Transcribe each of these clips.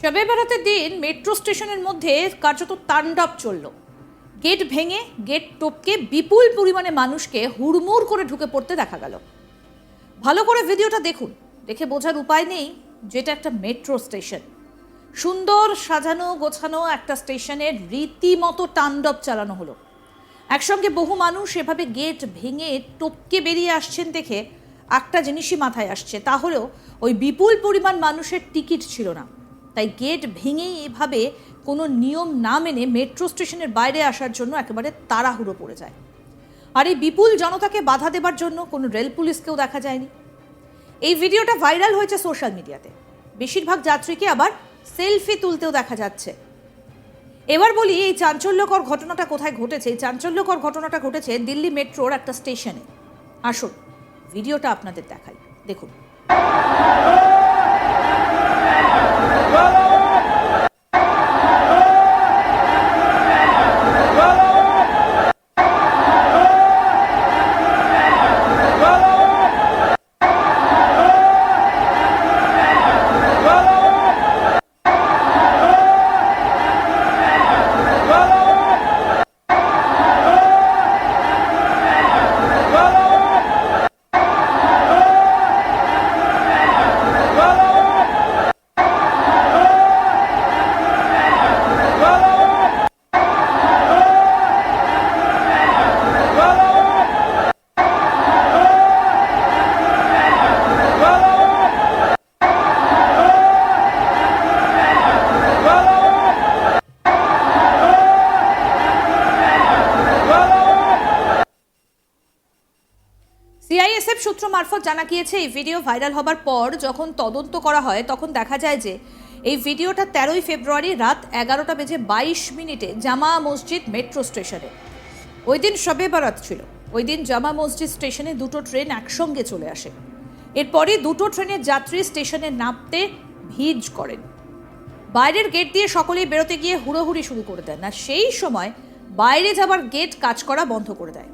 শবে বরাতের দিন মেট্রো স্টেশনের মধ্যে কার্যত তাণ্ডব চলল। গেট ভেঙে গেট টপকে বিপুল পরিমাণে মানুষকে হুড়মুড় করে ঢুকে পড়তে দেখা গেল। ভালো করে ভিডিওটা দেখুন, দেখে বোঝার উপায় নেই যেটা একটা মেট্রো স্টেশন। সুন্দর সাজানো গোছানো একটা স্টেশনের রীতিমতো তাণ্ডব চালানো হলো। একসঙ্গে বহু মানুষ এভাবে গেট ভেঙে টপকে বেরিয়ে আসছেন দেখে একটা জিনিসই মাথায় আসছে তা হলো ওই বিপুল পরিমাণ মানুষের টিকিট ছিল না। তাই গেট ভেঙেই এভাবে কোনো নিয়ম না মেনে মেট্রো স্টেশনের বাইরে আসার জন্য একেবারে তাড়াহুড়ো পড়ে যায়। আর এই বিপুল জনতাকে বাধা দেবার জন্য কোনো রেল পুলিশকেও দেখা যায়নি। এই ভিডিওটা ভাইরাল হয়েছে সোশ্যাল মিডিয়াতে। বেশিরভাগ যাত্রীকে আবার সেলফি তুলতেও দেখা যাচ্ছে। এবার বলি, এই চাঞ্চল্যকর ঘটনাটা কোথায় ঘটেছে? এই চাঞ্চল্যকর ঘটনাটা ঘটেছে দিল্লি মেট্রোর একটা স্টেশনে। আসুন, ভিডিওটা আপনাদের দেখাই। দেখুন। Bravo! সূত্র মারফত জানা গিয়েছে, এই ভিডিও ভাইরাল হবার পর যখন তদন্ত করা হয়, তখন দেখা যায় যে এই ভিডিওটা তেরোই ফেব্রুয়ারি রাত এগারোটা বেজে বাইশ মিনিটে জামা মসজিদ মেট্রো স্টেশনে। ওই দিন শবে বারাত ছিল। ওই দিন জামা মসজিদ স্টেশনে দুটো ট্রেন একসঙ্গে চলে আসে। এরপরে দুটো ট্রেনের যাত্রী স্টেশনে নামতে ভিজ করেন। বাইরের গেট দিয়ে সকলেই বেরোতে গিয়ে হুড়োহুড়ি শুরু করে দেন। আর সেই সময় বাইরে যাবার গেট কাজ করা বন্ধ করে দেয়।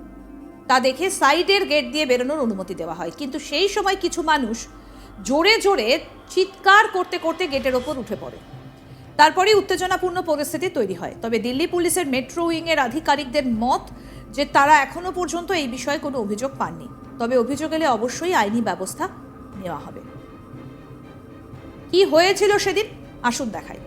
তা দেখে সাইডের গেট দিয়ে বেরোনোর অনুমতি দেওয়া হয়। কিন্তু সেই সময় কিছু মানুষ জোরে জোরে চিৎকার করতে করতে গেটের ওপর উঠে পড়ে। তারপরে উত্তেজনাপূর্ণ পরিস্থিতি তৈরি হয়। তবে দিল্লি পুলিশের মেট্রো উইংয়ের আধিকারিকদের মত যে তারা এখনও পর্যন্ত এই বিষয়ে কোনো অভিযোগ পাননি। তবে অভিযোগ এলে অবশ্যই আইনি ব্যবস্থা নেওয়া হবে। কি হয়েছিল সেদিন? আসুন দেখাই।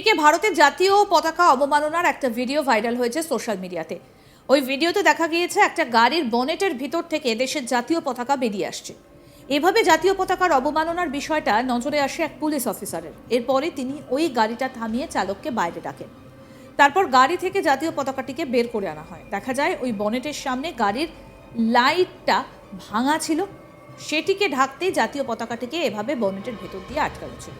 এদিকে ভারতের জাতীয় পতাকা অবমাননার একটা ভিডিও ভাইরাল হয়েছে সোশ্যাল মিডিয়াতে। ওই ভিডিওতে দেখা গিয়েছে একটা গাড়ির বনেটের ভিতর থেকে দেশের জাতীয় পতাকা বেরিয়ে আসছে। এভাবে জাতীয় পতাকার অবমাননার বিষয়টা নজরে আসে এক পুলিশ অফিসারের। এরপরে তিনি ওই গাড়িটা থামিয়ে চালককে বাইরে ডাকেন। তারপর গাড়ি থেকে জাতীয় পতাকাটিকে বের করে আনা হয়। দেখা যায় ওই বনেটের সামনে গাড়ির লাইটটা ভাঙা ছিল। সেটিকে ঢাকতেই জাতীয় পতাকাটিকে এভাবে বনেটের ভেতর দিয়ে আটকানো ছিল।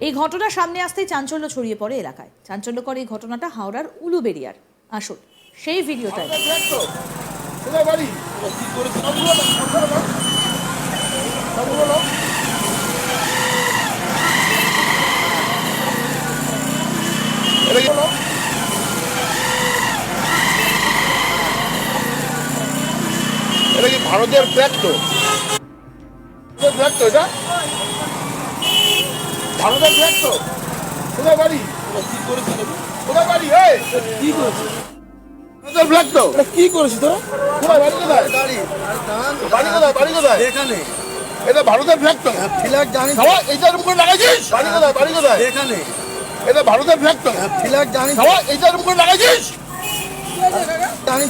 এই ঘটনা সামনে আসতেই চাঞ্চল্য ছড়িয়ে পড়ে এলাকায়। চাঞ্চল্যকর এই ঘটনাটা হাওড়ার উলুবেরিয়ার আসুন, সেই ভিডিওটাই ভারতের ফ্ল্যাগ তো? ফ্ল্যাগ তো এটা? ভারতের ফ্ল্যাগ তো। কোথায় বাড়ি? কোথায় বাড়ি? এই! কি করেছিস ভারতের ফ্ল্যাগ তো? এটা কি করেছিস তোরা? কোথায়? বাড়ি কোথায়? বাড়ি কোথায়? বাড়ি কোথায়? এখানে। এটা ভারতের ফ্ল্যাগ তো। ফ্ল্যাগ জানিস সবাই এইটার মুখে লাগাইছিস? বাড়ি কোথায়? বাড়ি কোথায়? এখানে। এটা ভারতের ফ্ল্যাগ তো। ফ্ল্যাগ জানিস সবাই এইটার মুখে লাগাইছিস?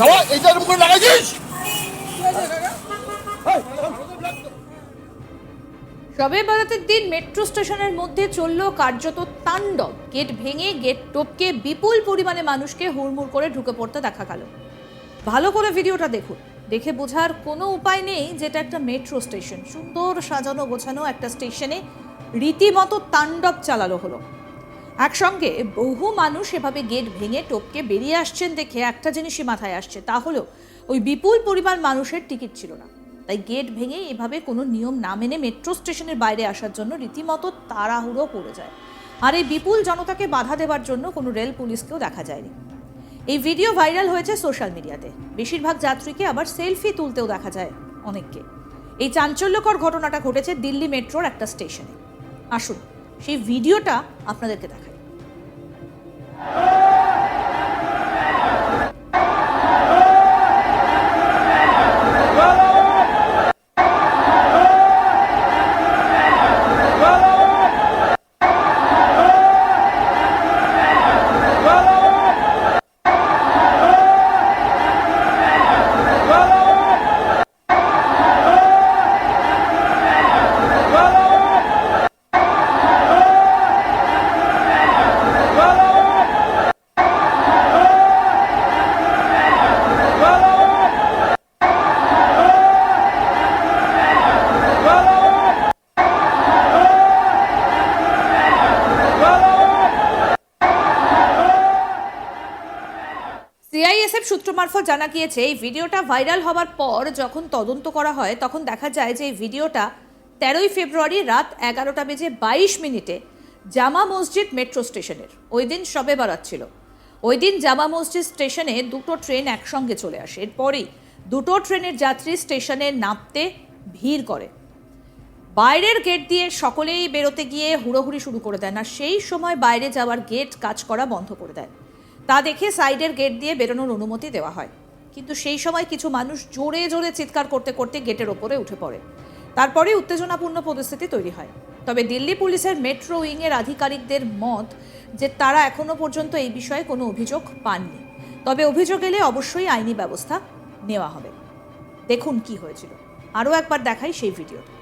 সবাই এইটার মুখে লাগাইছিস? সবে বারাতের দিন মেট্রো স্টেশনের মধ্যে চলল কার্যত তাণ্ডব। গেট ভেঙে গেট টপকে বিপুল পরিমাণে মানুষকে হুড়মুড় করে ঢুকে পড়তে দেখা গেল। ভালো করে ভিডিওটা দেখুন। দেখে বোঝার কোনো উপায় নেই যেটা একটা মেট্রো স্টেশন। সুন্দর সাজানো গোছানো একটা স্টেশনে রীতিমতো তাণ্ডব চালালো হলো। একসঙ্গে বহু মানুষ এভাবে গেট ভেঙে টপকে বেরিয়ে আসছেন দেখে একটা জিনিসই মাথায় আসছে, তা হলো ওই বিপুল পরিমাণ মানুষের টিকিট ছিল না। তাই গেট ভেঙে এভাবে কোনো নিয়ম না মেনে মেট্রো স্টেশনের বাইরে আসার জন্য রীতিমতো তাড়াহুড়ো পড়ে যায়। আর এই বিপুল জনতাকে বাধা দেওয়ার জন্য কোনো রেল পুলিশকেও দেখা যায়নি। এই ভিডিও ভাইরাল হয়েছে সোশ্যাল মিডিয়াতে। বেশিরভাগ যাত্রীকে আবার সেলফি তুলতেও দেখা যায় অনেককে। এই চাঞ্চল্যকর ঘটনাটা ঘটেছে দিল্লি মেট্রোর একটা স্টেশনে। আসুন, সেই ভিডিওটা আপনাদেরকে দেখাই সিআইএসএফ সূত্র মারফত জানা গিয়েছে, এই ভিডিওটা ভাইরাল হওয়ার পর যখন তদন্ত করা হয়, তখন দেখা যায় যে এই ভিডিওটা তেরোই ফেব্রুয়ারি রাত এগারোটা বেজে বাইশ মিনিটে জামা মসজিদ মেট্রো স্টেশনের। ওই দিন সবে বারাত ছিল। ওই দিন জামা মসজিদ স্টেশনে দুটো ট্রেন একসঙ্গে চলে আসে। এরপরেই দুটো ট্রেনের যাত্রী স্টেশনে নামতে ভিড় করে। বাইরের গেট দিয়ে সকলেই বেরোতে গিয়ে হুড়োহুড়ি শুরু করে দেন, আর সেই সময় বাইরে যাওয়ার গেট কাজ করা বন্ধ করে দেয় তা দেখে সাইডের গেট দিয়ে বেরোনোর অনুমতি দেওয়া হয়। কিন্তু সেই সময় কিছু মানুষ জোরে জোরে চিৎকার করতে করতে গেটের ওপরে উঠে পড়ে। তারপরে উত্তেজনাপূর্ণ পরিস্থিতি তৈরি হয়। তবে দিল্লি পুলিশের মেট্রো উইংয়ের আধিকারিকদের মত যে তারা এখনও পর্যন্ত এই বিষয়ে কোনো অভিযোগ পাননি। তবে অভিযোগ এলে অবশ্যই আইনি ব্যবস্থা নেওয়া হবে। দেখুন কি হয়েছিল। আরও একবার দেখাই সেই ভিডিওটা।